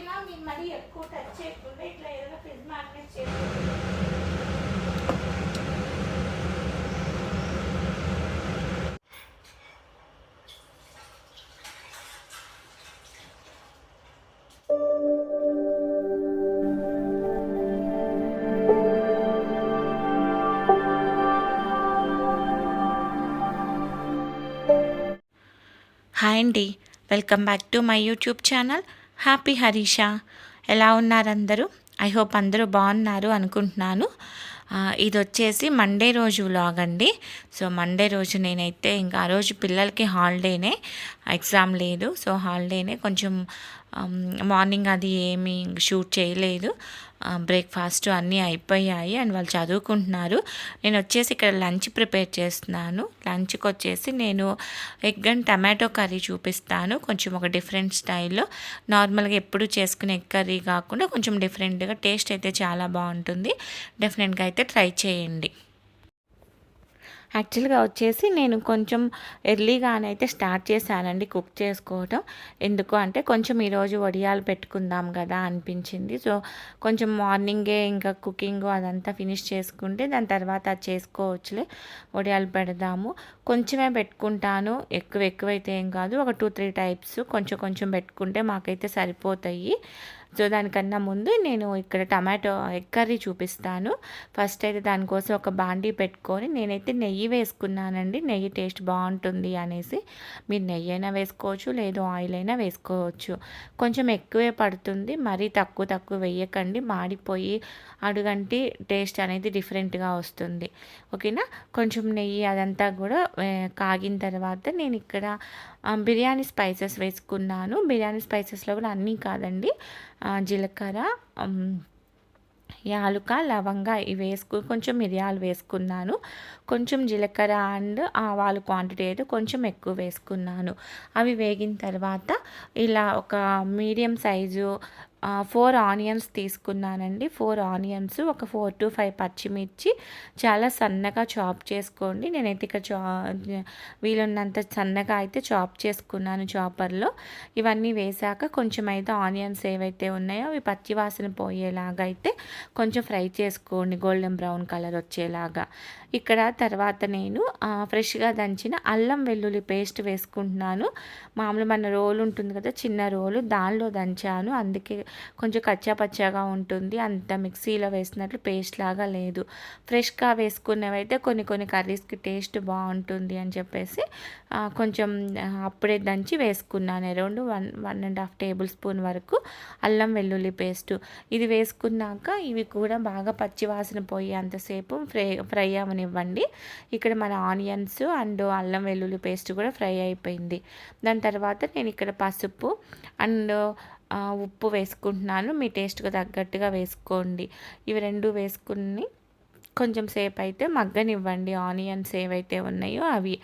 ఓకేనా మీరు మరీ ఎక్కువ టచ్ చేయకుండా ఇట్లా ఏదైనా ఫ్రిడ్జ్ మ్యాగ్నెట్ చేసి హాయ్ అండి welcome back to my YouTube channel happy Harisha. ఎలా ఉన్నారు అందరూ ఐ హోప్ అందరూ బాగున్నారు అనుకుంటున్నాను. ఇది వచ్చేసి మండే రోజు వ్లాగ్ అండి. సో మండే రోజు నేనైతే ఇంకా ఆ రోజు పిల్లలకి హాలిడేనే. ఎగ్జామ్ లేదు. సో హాలిడేనే కొంచెం మార్నింగ్ అది ఏమీ షూట్ చేయలేదు. బ్రేక్ఫాస్ట్ అన్నీ అయిపోయాయి అండ్ వాళ్ళు చదువుకుంటున్నారు. నేను వచ్చేసి ఇక్కడ లంచ్ ప్రిపేర్ చేస్తున్నాను. లంచ్కి వచ్చేసి నేను ఎగ్ అండ్ టమాటో కర్రీ చూపిస్తాను. కొంచెం ఒక డిఫరెంట్ స్టైల్లో నార్మల్గా ఎప్పుడు చేసుకునే ఎగ్ కర్రీ కాకుండా కొంచెం డిఫరెంట్గా టేస్ట్ అయితే చాలా బాగుంటుంది. డెఫినెట్గా అయితే ట్రై చేయండి. యాక్చువల్గా వచ్చేసి నేను కొంచెం ఎర్లీగానైతే స్టార్ట్ చేశానండి కుక్ చేసుకోవటం. ఎందుకు అంటే కొంచెం ఈరోజు వడియాలు పెట్టుకుందాం కదా అనిపించింది. సో కొంచెం మార్నింగే ఇంకా కుకింగ్ అదంతా ఫినిష్ చేసుకుంటే దాని తర్వాత అది చేసుకోవచ్చులే వడియాలు పెడదాము. కొంచెమే పెట్టుకుంటాను ఎక్కువ ఎక్కువైతే ఏం కాదు. ఒక టూ త్రీ టైప్స్ కొంచెం కొంచెం పెట్టుకుంటే మాకైతే సరిపోతాయి. సో దానికన్నా ముందు నేను ఇక్కడ టమాటో ఎగ్ కర్రీ చూపిస్తాను. ఫస్ట్ అయితే దానికోసం ఒక బాండీ పెట్టుకొని నేనైతే నెయ్యి వేసుకున్నానండి. నెయ్యి టేస్ట్ బాగుంటుంది అనేసి. మీరు నెయ్యి అయినా వేసుకోవచ్చు లేదు ఆయిల్ అయినా వేసుకోవచ్చు. కొంచెం ఎక్కువే పడుతుంది మరీ తక్కువ తక్కువ వేయకండి. మాడిపోయి అడుగంటి టేస్ట్ అనేది డిఫరెంట్గా వస్తుంది. ఓకేనా? కొంచెం నెయ్యి అదంతా కూడా కాగిన తర్వాత నేను ఇక్కడ బిర్యానీ స్పైసెస్ వేసుకున్నాను. బిర్యానీ స్పైసెస్లో కూడా అన్నీ కాదండి. జీలకర్ర యాలుక లవంగ ఇవి వేసుకు కొంచెం మిరియాలు వేసుకున్నాను. కొంచెం జీలకర్ర అండ్ ఆవాలు క్వాంటిటీ అయితే కొంచెం ఎక్కువ వేసుకున్నాను. అవి వేగిన తర్వాత ఇలా ఒక మీడియం సైజు ఫోర్ ఆనియన్స్ తీసుకున్నానండి. ఫోర్ ఆనియన్స్ ఒక ఫోర్ టు ఫైవ్ పచ్చిమిర్చి. చాలా సన్నగా చాప్ చేసుకోండి. నేనైతే ఇక్కడ చా వీలున్నంత సన్నగా అయితే చాప్ చేసుకున్నాను చాపర్లో ఇవన్నీ వేసాక కొంచెం అయితే ఆనియన్స్ ఏవైతే ఉన్నాయో అవి పచ్చి వాసన పోయేలాగా అయితే కొంచెం ఫ్రై చేసుకోండి. గోల్డెన్ బ్రౌన్ కలర్ వచ్చేలాగా. ఇక్కడ తర్వాత నేను ఫ్రెష్గా దంచిన అల్లం వెల్లుల్లి పేస్ట్ వేసుకుంటున్నాను. మామూలు మన రోలు ఉంటుంది కదా చిన్న రోలు. దానిలో దంచాను. అందుకే కొంచెం కచ్చా పచ్చాగా ఉంటుంది. అంత మిక్సీలో వేసినట్లు పేస్ట్ లాగా లేదు. ఫ్రెష్గా వేసుకున్నవైతే కొన్ని కొన్ని కర్రీస్కి టేస్ట్ బాగుంటుంది అని చెప్పేసి కొంచెం అప్పుడే దంచి వేసుకున్నాను. Around one one and half tablespoon వరకు అల్లం వెల్లుల్లి పేస్ట్. ఇది వేసుకున్నాక ఇవి కూడా బాగా పచ్చి వాసన పోయేంతసేపు ఫ్రై ఫ్రై అవనివ్వండి. ఇక్కడ మన ఆనియన్స్ అండ్ అల్లం వెల్లుల్లి పేస్ట్ కూడా ఫ్రై అయిపోయింది. దాని తర్వాత నేను ఇక్కడ పసుపు అండ్ ఉప్పు వేసుకుంటున్నాను. మీ టేస్ట్కి తగ్గట్టుగా వేసుకోండి. ఇవి రెండు వేసుకుని కొంచెం సేపు అయితే మగ్గనివ్వండి. ఆనియన్స్ ఏవైతే ఉన్నాయో అవి.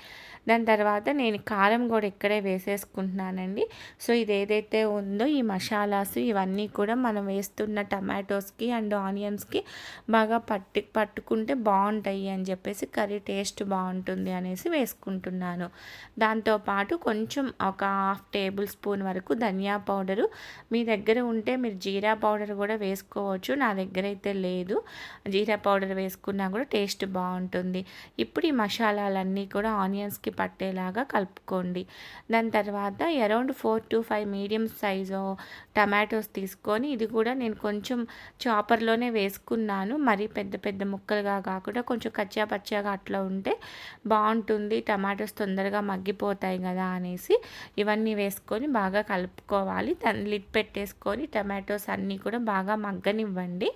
దాని తర్వాత నేను కారం కూడా ఇక్కడే వేసేసుకుంటున్నానండి. సో ఇది ఏదైతే ఉందో ఈ మసాలాస్ ఇవన్నీ కూడా మనం వేస్తున్న టమాటోస్కి అండ్ ఆనియన్స్కి బాగా పట్టి పట్టుకుంటే బాగుంటాయి అని చెప్పేసి కర్రీ టేస్ట్ బాగుంటుంది అనేసి వేసుకుంటున్నాను. దాంతోపాటు కొంచెం ఒక హాఫ్ టేబుల్ స్పూన్ వరకు ధనియా పౌడరు. మీ దగ్గర ఉంటే మీరు జీరా పౌడర్ కూడా వేసుకోవచ్చు. నా దగ్గర అయితే లేదు. జీరా పౌడర్ వేసుకున్నా కూడా టేస్ట్ బాగుంటుంది. ఇప్పుడు ఈ మసాలాలన్నీ కూడా ఆనియన్స్కి పట్టేలాగా కలుపుకోండి. దాని తర్వాత around four to five medium size tomatoes తీసుకొని ఇది కూడా నేను కొంచెం చాపర్లోనే వేసుకున్నాను. మరీ పెద్ద పెద్ద ముక్కలుగా కాకుండా కొంచెం కచ్చా పచ్చాగా అట్లా ఉంటే బాగుంటుంది. టమాటోస్ తొందరగా మగ్గిపోతాయి కదా అనేసి ఇవన్నీ వేసుకొని బాగా కలుపుకోవాలి. దాన్ని లిడ్ పెట్టేసుకొని టమాటోస్ అన్నీ కూడా బాగా మగ్గనివ్వండి.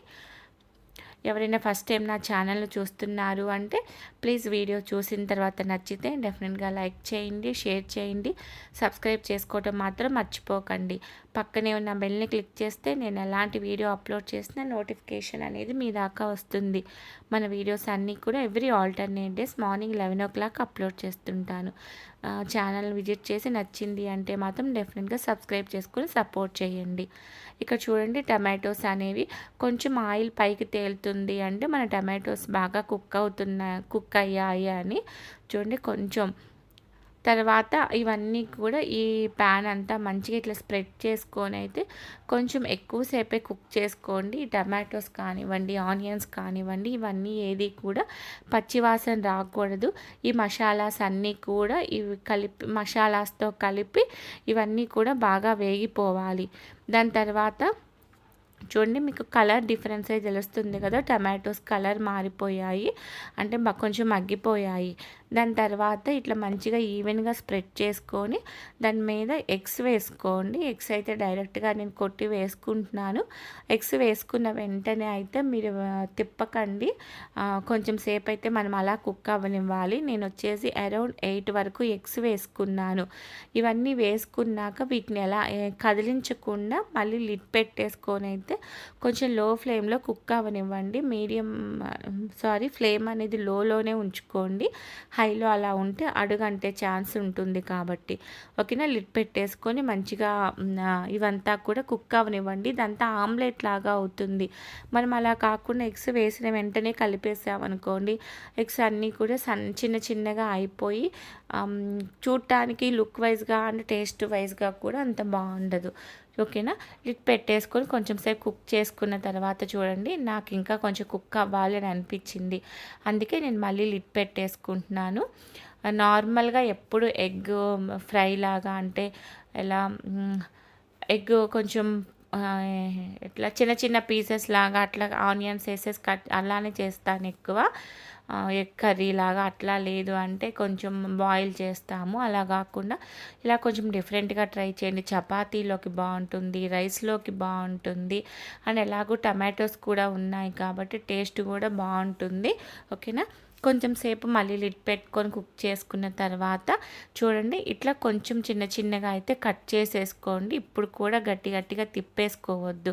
ఎవరైనా ఫస్ట్ టైం నా ఛానల్ చూస్తున్నారు అంటే ప్లీజ్ వీడియో చూసిన తర్వాత నచ్చితే డెఫినెట్గా లైక్ చేయండి షేర్ చేయండి సబ్స్క్రైబ్ చేసుకోవటం మాత్రం మర్చిపోకండి. పక్కనే ఉన్న బెల్ని క్లిక్ చేస్తే నేను ఎలాంటి వీడియో అప్లోడ్ చేసినా నోటిఫికేషన్ అనేది మీ దాకా వస్తుంది. మన వీడియోస్ అన్నీ కూడా every alternate days morning eleven o'clock upload చేస్తుంటాను. ఛానల్ విజిట్ చేసి నచ్చింది అంటే మాత్రం డెఫినెట్గా సబ్స్క్రైబ్ చేసుకొని సపోర్ట్ చేయండి. ఇక్కడ చూడండి టమాటోస్ అనేవి కొంచెం ఆయిల్ పైకి తేలుతుంది అంటే మన టమాటోస్ బాగా కుక్ అవుతున్నాయి కుక్ అయ్యాయి అని చూడండి కొంచెం తర్వాత ఇవన్నీ కూడా ఈ ప్యాన్ అంతా మంచిగా ఇట్లా స్ప్రెడ్ చేసుకొని అయితే కొంచెం ఎక్కువసేపే కుక్ చేసుకోండి. టమాటోస్ కానివ్వండి ఆనియన్స్ కానివ్వండి ఇవన్నీ ఏది కూడా పచ్చివాసన రాకూడదు. ఈ మసాలాస్ అన్నీ కూడా ఇవి కలిపి మసాలాస్తో కలిపి ఇవన్నీ కూడా బాగా వేగిపోవాలి. దాని తర్వాత చూడండి మీకు కలర్ డిఫరెన్స్ అయితే తెలుస్తుంది కదా. టమాటోస్ కలర్ మారిపోయాయి. అంటే కొంచెం మగ్గిపోయాయి. దాని తర్వాత ఇట్లా మంచిగా ఈవెన్గా స్ప్రెడ్ చేసుకొని దాని మీద ఎగ్స్ వేసుకోండి. ఎగ్స్ అయితే డైరెక్ట్గా నేను కొట్టి వేసుకుంటున్నాను. ఎగ్స్ వేసుకున్న వెంటనే అయితే మీరు తిప్పకండి. కొంచెం సేపు అయితే మనం అలా కుక్ అవ్వనివ్వాలి. నేను వచ్చేసి అరౌండ్ ఎయిట్ వరకు ఎగ్స్ వేసుకున్నాను. ఇవన్నీ వేసుకున్నాక వీటిని ఎలా కదిలించకుండా మళ్ళీ లిడ్ పెట్టేసుకొని అయితే కొంచెం లో ఫ్లేమ్లో కుక్ అవ్వనివ్వండి. మీడియం సారీ ఫ్లేమ్ అనేది లోలోనే ఉంచుకోండి. హైలో అలా ఉంటే అడుగంటే ఛాన్స్ ఉంటుంది కాబట్టి. ఓకేనా? లిడ్ పెట్టేసుకొని మంచిగా ఇవంతా కూడా కుక్ అవనివ్వండి. ఇదంతా ఆమ్లెట్ లాగా అవుతుంది. మనం అలా కాకుండా ఎగ్స్ వేసిన వెంటనే కలిపేసామనుకోండి ఎగ్స్ అన్నీ కూడా సన్ చిన్న చిన్నగా అయిపోయి చూడటానికి లుక్ వైజ్గా అండ్ టేస్ట్ వైజ్గా కూడా అంత బాగుండదు. ఓకేనా? ఇది పెట్టేసుకొని కొంచెం సేపు కుక్ చేసుకున్న తర్వాత చూడండి నాకు ఇంకా కొంచెం కుక్ అవ్వాలి అని అనిపించింది. అందుకే నేను మళ్ళీ లిడ్ పెట్టేసుకుంటున్నాను. నార్మల్గా ఎప్పుడు ఎగ్ ఫ్రై లాగా అంటే ఎలా ఎగ్ కొంచెం ఇట్లా చిన్న చిన్న పీసెస్ లాగా అట్లా ఆనియన్స్ వేసేసి కట్ అలానే చేస్తాను ఎక్కువ. కర్రీ లాగా అట్లా లేదు అంటే కొంచెం బాయిల్ చేస్తాము. అలా కాకుండా ఇలా కొంచెం డిఫరెంట్గా ట్రై చేయండి. చపాతీలోకి బాగుంటుంది రైస్లోకి బాగుంటుంది అండ్ ఎలాగో టమాటోస్ కూడా ఉన్నాయి కాబట్టి టేస్ట్ కూడా బాగుంటుంది. ఓకేనా? కొంచెం సేపు మళ్ళీ లిడ్ పెట్టుకొని కుక్ చేసుకున్న తర్వాత చూడండి ఇట్లా కొంచెం చిన్న చిన్నగా అయితే కట్ చేసేసుకోండి. ఇప్పుడు కూడా గట్టి గట్టిగా తిప్పేసుకోవద్దు.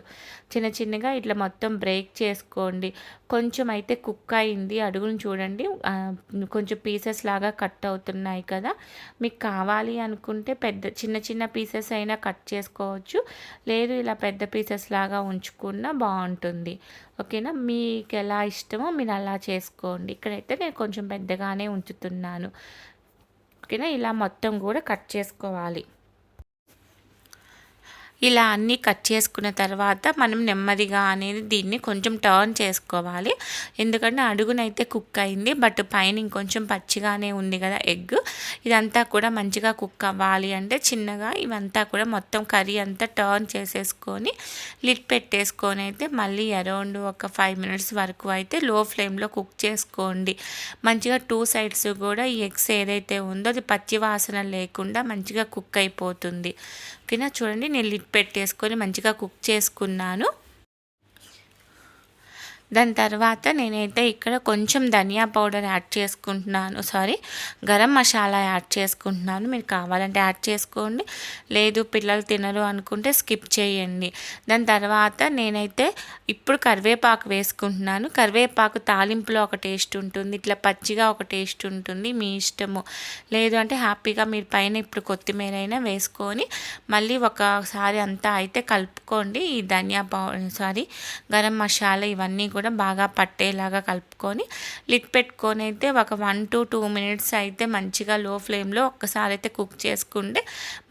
చిన్న చిన్నగా ఇట్లా మొత్తం బ్రేక్ చేసుకోండి. కొంచెం అయితే కుక్ అయింది. అడుగును చూడండి కొంచెం పీసెస్ లాగా కట్ అవుతున్నాయి కదా. మీకు కావాలి అనుకుంటే పెద్ద చిన్న చిన్న పీసెస్ అయినా కట్ చేసుకోవచ్చు. లేదు ఇలా పెద్ద పీసెస్ లాగా ఉంచుకున్నా బాగుంటుంది. ఓకేనా? మీకు ఎలా ఇష్టమో మీరు అలా చేసుకోండి. ఇక్కడైతే నేను కొంచెం పెద్దగానే ఉంచుతున్నాను. ఓకేనా? ఇలా మొత్తం కూడా కట్ చేసుకోవాలి. ఇలా అన్నీ కట్ చేసుకున్న తర్వాత మనం నెమ్మదిగా అనేది దీన్ని కొంచెం టర్న్ చేసుకోవాలి. ఎందుకంటే అడుగునైతే కుక్ అయింది బట్ పైన ఇంకొంచెం పచ్చిగానే ఉంది కదా ఎగ్. ఇదంతా కూడా మంచిగా కుక్ అవ్వాలి అంటే చిన్నగా ఇవంతా కూడా మొత్తం కర్రీ అంతా టర్న్ చేసేసుకొని లిట్ పెట్టేసుకొని అయితే మళ్ళీ అరౌండ్ ఒక ఫైవ్ మినిట్స్ వరకు అయితే లో ఫ్లేమ్లో కుక్ చేసుకోండి. మంచిగా టూ సైడ్స్ కూడా ఈ ఎగ్స్ ఏదైతే ఉందో అది పచ్చి వాసన లేకుండా మంచిగా కుక్ అయిపోతుంది. ఓకేనా చూడండి నేను లిడ్ పెట్టేసుకొని మంచిగా కుక్ చేసుకున్నాను. దాని తర్వాత నేనైతే ఇక్కడ కొంచెం ధనియా పౌడర్ యాడ్ చేసుకుంటున్నాను. సారీ గరం మసాలా యాడ్ చేసుకుంటున్నాను. మీరు కావాలంటే యాడ్ చేసుకోండి. లేదు పిల్లలు తినరు అనుకుంటే స్కిప్ చేయండి. దాని తర్వాత నేనైతే ఇప్పుడు కరివేపాకు వేసుకుంటున్నాను. కరివేపాకు తాలింపులో ఒక టేస్ట్ ఉంటుంది. ఇట్లా పచ్చిగా ఒక టేస్ట్ ఉంటుంది. మీ ఇష్టము. లేదు అంటే హ్యాపీగా మీరు పైన ఇప్పుడు కొత్తిమీర అయినా వేసుకొని మళ్ళీ ఒకసారి అంతా అయితే కలుపుకోండి. ఈ ధనియా పౌడర్ సారీ గరం మసాలా ఇవన్నీ కూడా బాగా పట్టేలాగా కలుపుకొని లిట్ పెట్టుకొని అయితే ఒక వన్ టు టూ మినిట్స్ అయితే మంచిగా లో ఫ్లేమ్లో ఒక్కసారి అయితే కుక్ చేసుకుంటే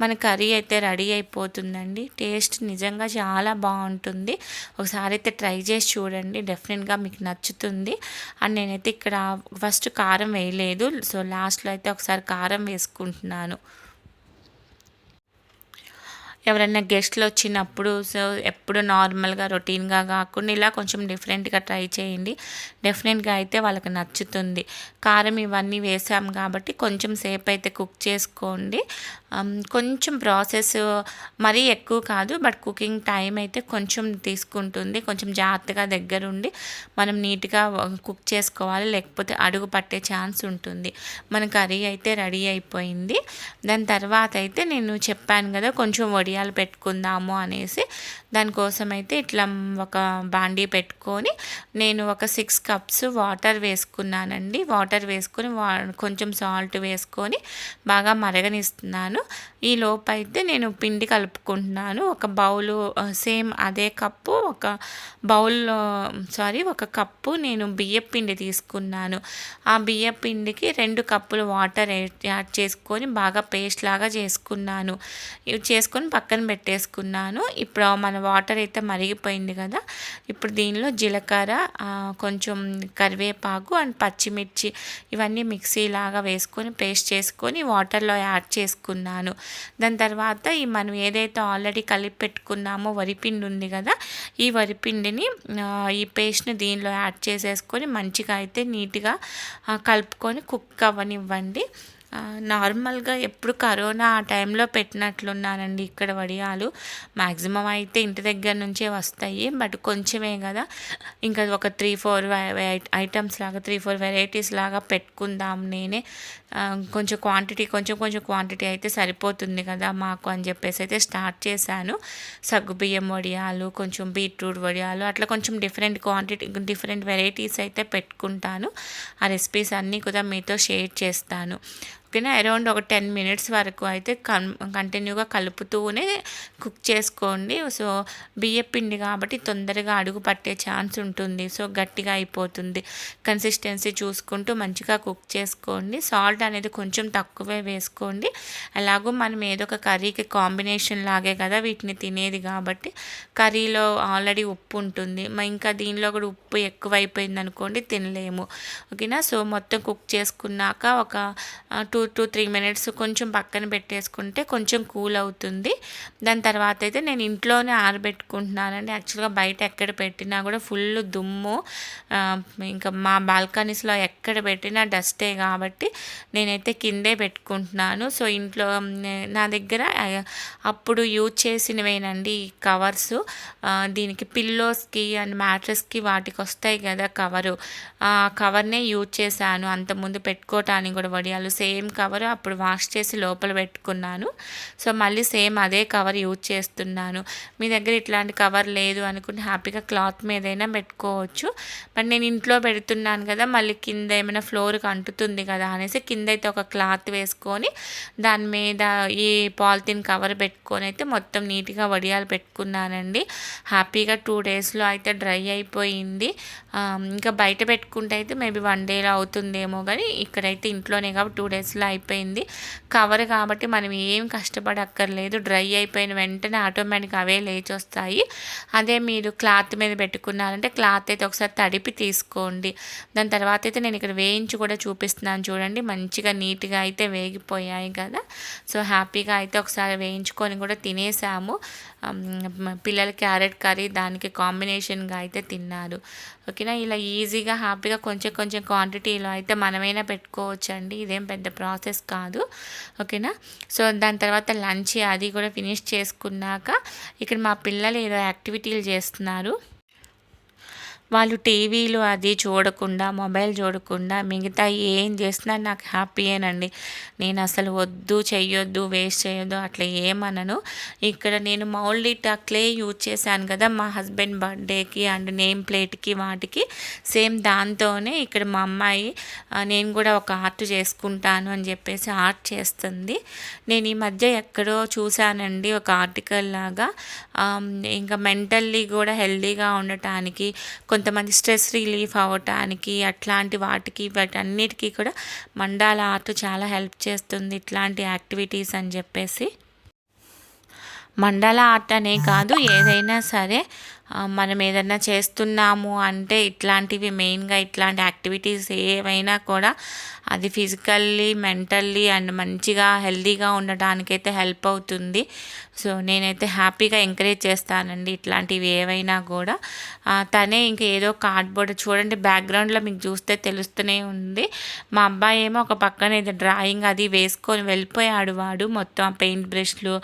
మన కర్రీ అయితే రెడీ అయిపోతుందండి. టేస్ట్ నిజంగా చాలా బాగుంటుంది. ఒకసారి అయితే ట్రై చేసి చూడండి. డెఫినెట్గా మీకు నచ్చుతుంది. అండ్ నేనైతే ఇక్కడ ఫస్ట్ కారం వేయలేదు. సో లాస్ట్లో అయితే ఒకసారి కారం వేసుకుంటున్నాను. ఎవరైనా గెస్ట్లు వచ్చినప్పుడు సో ఎప్పుడు నార్మల్గా రొటీన్గా కాకుండా ఇలా కొంచెం డిఫరెంట్గా ట్రై చేయండి. డెఫినెట్గా అయితే వాళ్ళకి నచ్చుతుంది. కారం ఇవన్నీ వేసాం కాబట్టి కొంచెం సేపు అయితే కుక్ చేసుకోండి. కొంచెం ప్రాసెస్ మరీ ఎక్కువ కాదు బట్ కుకింగ్ టైం అయితే కొంచెం తీసుకుంటుంది. కొంచెం జాగ్రత్తగా దగ్గరుండి మనం నీట్గా కుక్ చేసుకోవాలి లేకపోతే అడుగు పట్టే ఛాన్స్ ఉంటుంది. మన కర్రీ అయితే రెడీ అయిపోయింది. దాని తర్వాత అయితే నేను చెప్పాను కదా కొంచెం వడియాలు పెట్టుకుందాము అనేసి. దానికోసం అయితే ఇట్లా ఒక బాండీ పెట్టుకొని నేను ఒక సిక్స్ కప్స్ వాటర్ వేసుకున్నానండి. వాటర్ వేసుకొని కొంచెం సాల్ట్ వేసుకొని బాగా మరగనిస్తున్నాను. ఈ లోపు అయితే నేను పిండి కలుపుకుంటున్నాను. ఒక బౌలు సేమ్ అదే కప్పు ఒక బౌల్లో సారీ ఒక కప్పు నేను బియ్యం పిండి తీసుకున్నాను. ఆ బియ్యం పిండికి రెండు కప్పులు వాటర్ యాడ్ చేసుకొని బాగా పేస్ట్ లాగా చేసుకున్నాను. ఇవి చేసుకొని పక్కన పెట్టేసుకున్నాను. ఇప్పుడు మన వాటర్ అయితే మరిగిపోయింది కదా ఇప్పుడు దీనిలో జీలకర్ర కొంచెం కరివేపాకు అండ్ పచ్చిమిర్చి ఇవన్నీ మిక్సీ లాగా వేసుకొని పేస్ట్ చేసుకొని వాటర్లో యాడ్ చేసుకున్నాను. దాని తర్వాత ఈ మనం ఏదైతే ఆల్రెడీ కలిపి పెట్టుకున్నామో వరిపిండి ఉంది కదా ఈ వరిపిండిని ఈ పేస్ట్ని దీనిలో యాడ్ చేసేసుకొని మంచిగా అయితే నీట్గా కలుపుకొని కుక్ అవ్వనివ్వండి. నార్మల్గా ఎప్పుడు కరోనా ఆ టైంలో పెట్టినట్లున్నానండి ఇక్కడ వడియాలు. మ్యాక్సిమం అయితే ఇంటి దగ్గర నుంచే వస్తాయి. బట్ కొంచెమే కదా. ఇంకా ఒక త్రీ ఫోర్ ఐటమ్స్ లాగా త్రీ ఫోర్ వెరైటీస్ లాగా పెట్టుకుందాం నేనే. కొంచెం క్వాంటిటీ కొంచెం కొంచెం క్వాంటిటీ అయితే సరిపోతుంది కదా మాకు అని చెప్పేసి అయితే స్టార్ట్ చేశాను. సగ్గుబియ్యం వడియాలు కొంచెం బీట్రూట్ వడియాలు అట్లా కొంచెం డిఫరెంట్ క్వాంటిటీ డిఫరెంట్ వెరైటీస్ అయితే పెట్టుకుంటాను. ఆ రెసిపీస్ అన్నీ కూడా మీతో షేర్ చేస్తాను. ఓకేనా అరౌండ్ ఒక టెన్ మినిట్స్ వరకు అయితే కన్ కంటిన్యూగా కలుపుతూనే కుక్ చేసుకోండి. సో బియ్యం పిండి కాబట్టి తొందరగా అడుగు పట్టే ఛాన్స్ ఉంటుంది. సో గట్టిగా అయిపోతుంది. కన్సిస్టెన్సీ చూసుకుంటూ మంచిగా కుక్ చేసుకోండి. సాల్ట్ అనేది కొంచెం తక్కువే వేసుకోండి. అలాగూ మనం ఏదో ఒక కర్రీకి కాంబినేషన్ లాగే కదా వీటిని తినేది కాబట్టి కర్రీలో ఆల్రెడీ ఉప్పు ఉంటుంది. ఇంకా దీనిలో కూడా ఉప్పు ఎక్కువైపోయింది అనుకోండి తినలేము. ఓకేనా? సో మొత్తం కుక్ చేసుకున్నాక ఒక టూ టు త్రీ మినిట్స్ కొంచెం పక్కన పెట్టేసుకుంటే కొంచెం కూల్ అవుతుంది. దాని తర్వాత అయితే నేను ఇంట్లోనే ఆరబెట్టుకుంటున్నానండి. యాక్చువల్గా బయట ఎక్కడ పెట్టినా కూడా ఫుల్ దుమ్ము. ఇంకా మా బాల్కనీస్లో ఎక్కడ పెట్టినా డస్టే కాబట్టి నేనైతే కిందే పెట్టుకుంటున్నాను. సో ఇంట్లో నా దగ్గర అప్పుడు యూజ్ చేసినవేనండి ఈ కవర్స్. దీనికి పిల్లోస్కి అండ్ మ్యాట్రస్కి వాటికి వస్తాయి కదా కవరు. ఆ కవర్నే యూజ్ చేశాను. అంతకుముందు పెట్టుకోవటానికి కూడా వడియాలు. సేమ్ కవర్ అప్పుడు వాష్ చేసి లోపల పెట్టుకున్నాను. సో మళ్ళీ సేమ్ అదే కవర్ యూజ్ చేస్తున్నాను. మీ దగ్గర ఇట్లాంటి కవర్ లేదు అనుకుని హ్యాపీగా క్లాత్ మీదైనా పెట్టుకోవచ్చు. బట్ నేను ఇంట్లో పెడుతున్నాను కదా మళ్ళీ కింద ఏమైనా ఫ్లోర్కి అంటుతుంది కదా అనేసి కింద అయితే ఒక క్లాత్ వేసుకొని దాని మీద ఈ పాలిథిన్ కవర్ పెట్టుకొని అయితే మొత్తం నీట్గా వడియాలు పెట్టుకున్నానండి. హ్యాపీగా టూ డేస్లో అయితే డ్రై అయిపోయింది. ఇంకా బయట పెట్టుకుంటే అయితే మేబీ వన్ డేలో అవుతుందేమో కానీ ఇక్కడైతే ఇంట్లోనే కాబట్టి టూ డేస్లో అయిపోయింది. కవర్ కాబట్టి మనం ఏం కష్టపడక్కర్లేదు. డ్రై అయిపోయిన వెంటనే ఆటోమేటిక్ అవే లేచి వస్తాయి అదే మీరు క్లాత్ మీద పెట్టుకున్నారంటే క్లాత్ అయితే ఒకసారి తడిపి తీసుకోండి. దాని తర్వాత అయితే నేను ఇక్కడ వేయించి కూడా చూపిస్తున్నాను చూడండి. మంచిగా నీట్గా అయితే వేగిపోయాయి కదా. సో హ్యాపీగా అయితే ఒకసారి వేయించుకొని కూడా తినేసాము. పిల్లలు క్యారెట్ కర్రీ దానికి కాంబినేషన్గా అయితే తిన్నారు. ఓకేనా? ఇలా ఈజీగా హ్యాపీగా కొంచెం కొంచెం క్వాంటిటీలో అయితే మనమైనా పెట్టుకోవచ్చండి. ఇదేం పెద్ద ప్రాసెస్ కాదు. ఓకేనా? సో దాని తర్వాత లంచ్ అది కూడా ఫినిష్ చేసుకున్నాక ఇక్కడ మా పిల్లలు ఏదో యాక్టివిటీలు చేస్తున్నారు. వాళ్ళు టీవీలు అది చూడకుండా మొబైల్ చూడకుండా మిగతా ఏం చేసినా నాకు హ్యాపీయేనండి నేను అసలు వద్దు చెయ్యొద్దు వేస్ట్ చేయొద్దు అట్లా ఏమనను. ఇక్కడ నేను మౌల్డిట్ టక్లే యూజ్ చేశాను కదా మా హస్బెండ్ బర్త్డేకి అండ్ నేమ్ ప్లేట్కి వాటికి. సేమ్ దాంతోనే ఇక్కడ మా అమ్మాయి నేను కూడా ఒక ఆర్ట్ చేసుకుంటాను అని చెప్పేసి ఆర్ట్ చేస్తుంది. నేను ఈ మధ్య ఎక్కడో చూశానండి ఒక ఆర్టికల్ లాగా. ఇంకా మెంటల్లీ కూడా హెల్దీగా ఉండటానికి కొంతమంది స్ట్రెస్ రిలీఫ్ అవ్వటానికి అట్లాంటి వాటికి వాటన్నిటికీ కూడా మండాల ఆర్ట్ చాలా హెల్ప్ చేస్తుంది ఇట్లాంటి యాక్టివిటీస్ అని చెప్పేసి. మండల ఆర్ట్ అనే కాదు ఏదైనా సరే మనం ఏదన్నా చేస్తున్నాము అంటే ఇట్లాంటివి మెయిన్గా ఇట్లాంటి యాక్టివిటీస్ ఏవైనా కూడా అది ఫిజికల్లీ మెంటల్లీ అండ్ మంచిగా హెల్తీగా ఉండడానికైతే హెల్ప్ అవుతుంది. సో నేనైతే హ్యాపీగా ఎంకరేజ్ చేస్తానండి ఇట్లాంటివి ఏవైనా కూడా. తనే ఇంకా ఏదో కార్డ్బోర్డ్ చూడండి బ్యాక్గ్రౌండ్లో మీకు చూస్తే తెలుస్తూనే ఉంది. మా అబ్బాయి ఏమో ఒక పక్కన ఏదో డ్రాయింగ్ అది వేసుకొని వెళ్ళిపోయాడు వాడు. మొత్తం పెయింట్ బ్రష్లు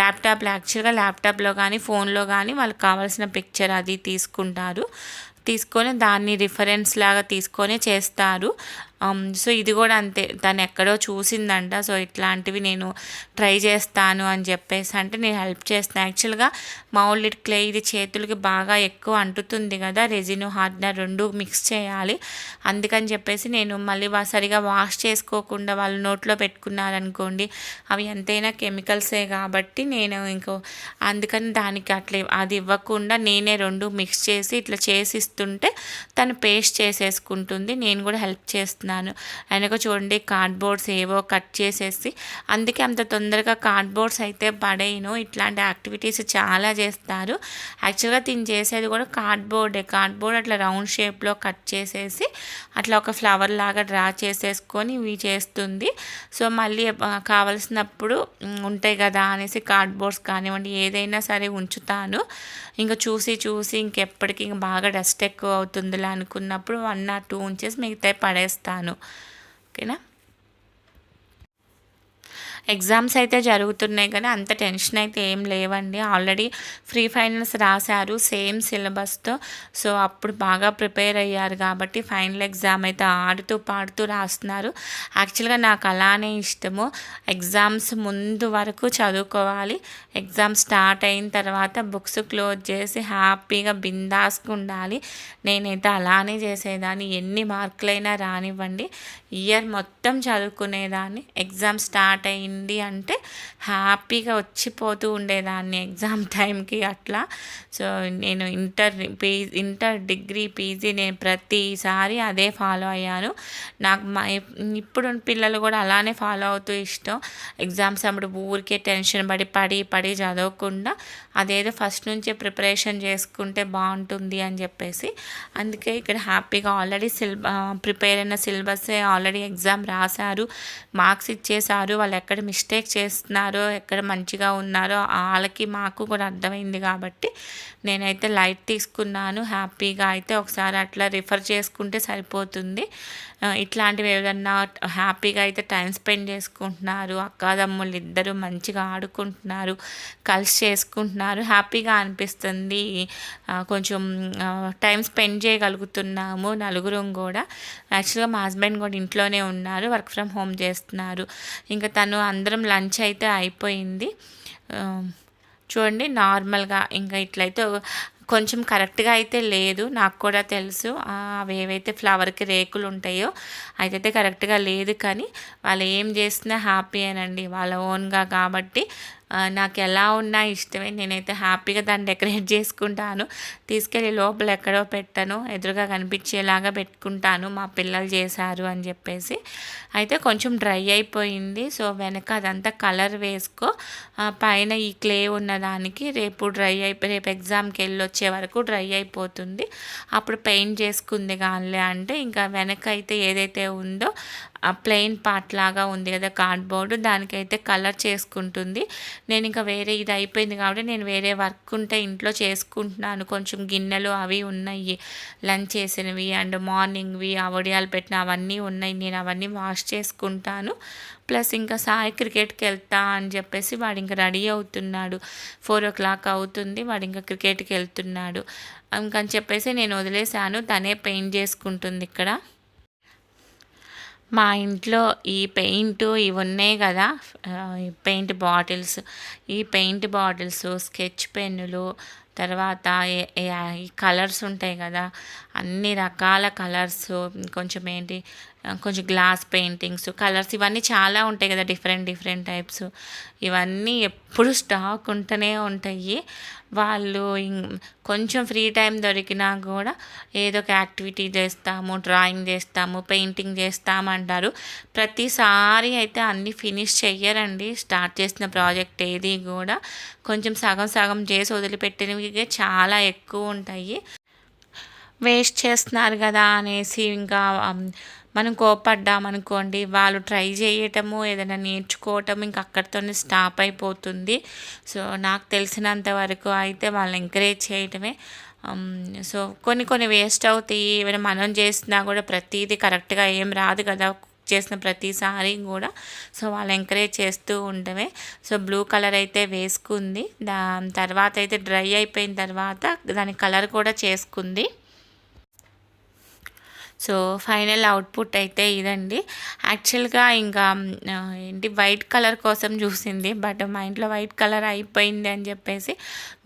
ల్యాప్టాప్ యాక్చువల్గా ల్యాప్టాప్లో కానీ ఫోన్లో కానీ వాళ్ళకి కావాలి కావాల్సిన పిక్చర్ అది తీసుకుంటారు. తీసుకొని దాన్ని రిఫరెన్స్ లాగా తీసుకొని చేస్తారు. Um, సో ఇది కూడా అంతే. తను ఎక్కడో చూసిందంట. సో ఇట్లాంటివి నేను ట్రై చేస్తాను అని చెప్పేసి అంటే నేను హెల్ప్ చేస్తాను. యాక్చువల్గా మౌల్డ్ క్లే ఇది చేతులకి బాగా ఎక్కువ అంటుతుంది కదా రెజిన్ హార్డ్నర్ రెండు మిక్స్ చేయాలి. అందుకని చెప్పేసి నేను మళ్ళీ సరిగా వాష్ చేసుకోకుండా వాళ్ళు నోట్లో పెట్టుకున్నారనుకోండి అవి ఎంతైనా కెమికల్సే కాబట్టి నేను ఇంకో అందుకని దానికి అట్లా అది ఇవ్వకుండా నేనే రెండు మిక్స్ చేసి ఇట్లా చేసి ఇస్తుంటే తను పేస్ట్ చేసేసుకుంటుంది. నేను కూడా హెల్ప్ చేస్తున్నాను. ఆయనకు చూడండి కార్డ్బోర్డ్స్ ఏవో కట్ చేసేసి అందుకే అంత తొందరగా కార్డ్బోర్డ్స్ అయితే పడేయను. ఇట్లాంటి యాక్టివిటీస్ చాలా చేస్తారు. యాక్చువల్గా తిని చేసేది కూడా కార్డ్బోర్డే కార్డ్బోర్డ్ అట్లా రౌండ్ షేప్లో కట్ చేసేసి అట్లా ఒక ఫ్లవర్ లాగా డ్రా చేసేసుకొని ఇవి చేస్తుంది. సో మళ్ళీ కావలసినప్పుడు ఉంటాయి కదా అనేసి కార్డ్బోర్డ్స్ కానివ్వండి ఏదైనా సరే ఉంచుతాను. ఇంకా చూసి చూసి ఇంకెప్పటికీ ఇంక బాగా డస్ట్ ఎక్కువ అవుతుందిలా అనుకున్నప్పుడు వన్ ఆర్ టూ ఉంచేసి మిగతా పడేస్తాను. ఓకేనా ఎగ్జామ్స్ అయితే జరుగుతున్నాయి కానీ అంత టెన్షన్ అయితే ఏం లేవండి. ఆల్రెడీ ఫ్రీ ఫైనల్స్ రాశారు సేమ్ సిలబస్తో. సో అప్పుడు బాగా ప్రిపేర్ అయ్యారు కాబట్టి ఫైనల్ ఎగ్జామ్ అయితే ఆడుతూ పాడుతూ రాస్తున్నారు. యాక్చువల్గా నాకు అలానే ఇష్టము. ఎగ్జామ్స్ ముందు వరకు చదువుకోవాలి. ఎగ్జామ్ స్టార్ట్ అయిన తర్వాత బుక్స్ క్లోజ్ చేసి హ్యాపీగా బిందాస్గా ఉండాలి. నేనైతే అలానే చేసేదాన్ని. ఎన్ని మార్కులైనా రానివ్వండి. ఇయర్ మొత్తం చదువుకునేదాన్ని. ఎగ్జామ్ స్టార్ట్ అయిన అయింది అంటే హ్యాపీగా వచ్చిపోతూ ఉండేదాన్ని ఎగ్జామ్ టైంకి అట్లా. సో నేను inter P inter degree PG నేను ప్రతిసారి అదే ఫాలో అయ్యాను. నాకు మా ఇప్పుడు పిల్లలు కూడా అలానే ఫాలో అవుతూ ఇష్టం. ఎగ్జామ్స్ అప్పుడు ఊరికే టెన్షన్ పడి పడి పడి చదవకుండా అదేదో ఫస్ట్ నుంచే ప్రిపరేషన్ చేసుకుంటే బాగుంటుంది అని చెప్పేసి. అందుకే ఇక్కడ హ్యాపీగా ఆల్రెడీ సిలబ ప్రిపేర్ అయిన సిలబస్ ఆల్రెడీ ఎగ్జామ్ రాశారు. మార్క్స్ ఇచ్చేసారు వాళ్ళు ఎక్కడ మిస్టేక్ చేస్తున్నారో ఎక్కడ మంచిగా ఉన్నారో వాళ్ళకి మాకు కూడా అర్థమైంది కాబట్టి నేనైతే లైట్ తీసుకున్నాను. హ్యాపీగా అయితే ఒకసారి అట్లా రిఫర్ చేసుకుంటే సరిపోతుంది. ఇట్లాంటివి ఏదన్నా హ్యాపీగా అయితే టైం స్పెండ్ చేసుకుంటున్నారు అక్కాదమ్ముళ్ళు ఇద్దరు మంచిగా ఆడుకుంటున్నారు కలిసి చేసుకుంటున్నారు హ్యాపీగా అనిపిస్తుంది. కొంచెం టైం స్పెండ్ చేయగలుగుతున్నాము నలుగురం కూడా. యాక్చువల్గా మా హస్బెండ్ కూడా ఇంట్లోనే ఉన్నారు వర్క్ ఫ్రమ్ హోమ్ చేస్తున్నారు. ఇంకా తను అందరం లంచ్ అయితే అయిపోయింది. చూడండి నార్మల్గా ఇంకా ఇట్లయితే కొంచెం కరెక్ట్గా అయితే లేదు. నాకు కూడా తెలుసు. అవి ఏవైతే ఫ్లవర్కి రేకులు ఉంటాయో అయితే కరెక్ట్గా లేదు కానీ వాళ్ళు ఏం చేసినా హ్యాపీ అనండి. వాళ్ళ ఓన్గా కాబట్టి నాకు ఎలా ఉన్నా ఇష్టమే. నేనైతే హ్యాపీగా దాన్ని డెకరేట్ చేసుకుంటాను. తీసుకెళ్ళి లోపల ఎక్కడో పెట్టను. ఎదురుగా కనిపించేలాగా పెట్టుకుంటాను. మా పిల్లలు చేశారు అని చెప్పేసి. అయితే కొంచెం డ్రై అయిపోయింది. సో వెనక అదంతా కలర్ వేసుకో. పైన ఈ క్లే ఉన్నదానికి రేపు డ్రై అయిపోయి రేపు ఎగ్జామ్కి వెళ్ళి వచ్చే వరకు డ్రై అయిపోతుంది. అప్పుడు పెయింట్ చేసుకుంది కానిలే అంటే ఇంకా వెనక అయితే ఏదైతే ఉందో ప్లెయిన్ పార్ట్ లాగా ఉంది కదా కార్డ్బోర్డు దానికైతే కలర్ చేసుకుంటుంది. నేను ఇంకా వేరే ఇది అయిపోయింది కాబట్టి నేను వేరే వర్క్ ఉంటే ఇంట్లో చేసుకుంటున్నాను. కొంచెం గిన్నెలు అవి ఉన్నాయి లంచ్ చేసినవి అండ్ మార్నింగ్వి ఆ వడియాలు పెట్టిన అవన్నీ ఉన్నాయి. నేను అవన్నీ వాష్ చేసుకుంటాను. ప్లస్ ఇంకా సాయి క్రికెట్కి వెళ్తా అని చెప్పేసి వాడు ఇంకా రెడీ అవుతున్నాడు. ఫోర్ ఓ క్లాక్ అవుతుంది వాడు ఇంకా క్రికెట్కి వెళ్తున్నాడు. ఇంకని చెప్పేసి నేను వదిలేశాను. తనే పెయింట్ చేసుకుంటుంది ఇక్కడ. మా ఇంట్లో ఈ పెయింట్ ఇవి ఉన్నాయి కదా ఈ పెయింట్ బాటిల్స్. ఈ పెయింట్ బాటిల్స్ స్కెచ్ పెన్నులు తర్వాత ఈ కలర్స్ ఉంటాయి కదా అన్ని రకాల కలర్స్ కొంచెం ఏంటి కొంచెం గ్లాస్ పెయింటింగ్స్ కలర్స్ ఇవన్నీ చాలా ఉంటాయి కదా డిఫరెంట్ డిఫరెంట్ టైప్స్. ఇవన్నీ ఎప్పుడు స్టాక్ ఉంటూనే ఉంటాయి. వాళ్ళు కొంచెం ఫ్రీ టైం దొరికినా కూడా ఏదో ఒక యాక్టివిటీ చేస్తాము డ్రాయింగ్ చేస్తాము పెయింటింగ్ చేస్తామంటారు. ప్రతిసారి అయితే అన్నీ ఫినిష్ చెయ్యరండి. స్టార్ట్ చేసిన ప్రాజెక్ట్ ఏది కూడా కొంచెం సగం సగం చేసి వదిలిపెట్టినవి చాలా ఎక్కువ ఉంటాయి. వేస్ట్ చేస్తున్నారు కదా అనేసి ఇంకా మనం కోపడ్డామనుకోండి వాళ్ళు ట్రై చేయటము ఏదైనా నేర్చుకోవటం ఇంకా అక్కడితోనే స్టాప్ అయిపోతుంది. సో నాకు తెలిసినంత వరకు అయితే వాళ్ళని ఎంకరేజ్ చేయటమే. సో కొన్ని కొన్ని వేస్ట్ అవుతాయి. ఏమైనా మనం చేసినా కూడా ప్రతిదీ కరెక్ట్గా ఏం రాదు కదా చేసిన ప్రతిసారి కూడా. సో వాళ్ళు ఎంకరేజ్ చేస్తూ ఉండమే సో బ్లూ కలర్ అయితే వేసుకుంది. దాని తర్వాత అయితే డ్రై అయిపోయిన తర్వాత దాని కలర్ కూడా చేసుకుంది. సో ఫైనల్ అవుట్పుట్ అయితే ఇదండి. యాక్చువల్గా ఇంకా ఏంటి వైట్ కలర్ కోసం చూసింది బట్ మా ఇంట్లో వైట్ కలర్ అయిపోయింది అని చెప్పేసి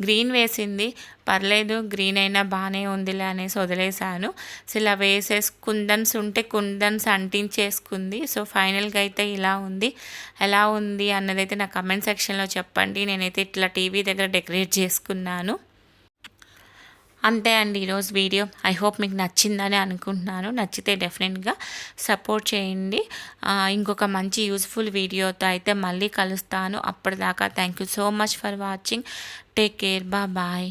గ్రీన్ వేసింది. పర్లేదు గ్రీన్ అయినా బాగానే ఉందిలే అనేసి వదిలేశాను. సో ఇలా వేసేసి కుందన్స్ ఉంటే కుందన్స్ అంటించేసుకుంది. సో ఫైనల్గా అయితే ఇలా ఉంది. ఎలా ఉంది అన్నదైతే నా కమెంట్ సెక్షన్లో చెప్పండి. నేనైతే ఇట్లా టీవీ దగ్గర డెకరేట్ చేసుకున్నాను. అంతే అండి ఈరోజు వీడియో. ఐ హోప్ మీకు నచ్చిందని అనుకుంటున్నాను. నచ్చితే డెఫినెట్గా సపోర్ట్ చేయండి. ఇంకొక మంచి యూస్ఫుల్ వీడియోతో అయితే మళ్ళీ కలుస్తాను. అప్పటిదాకా thank you so much for watching take care బా బాయ్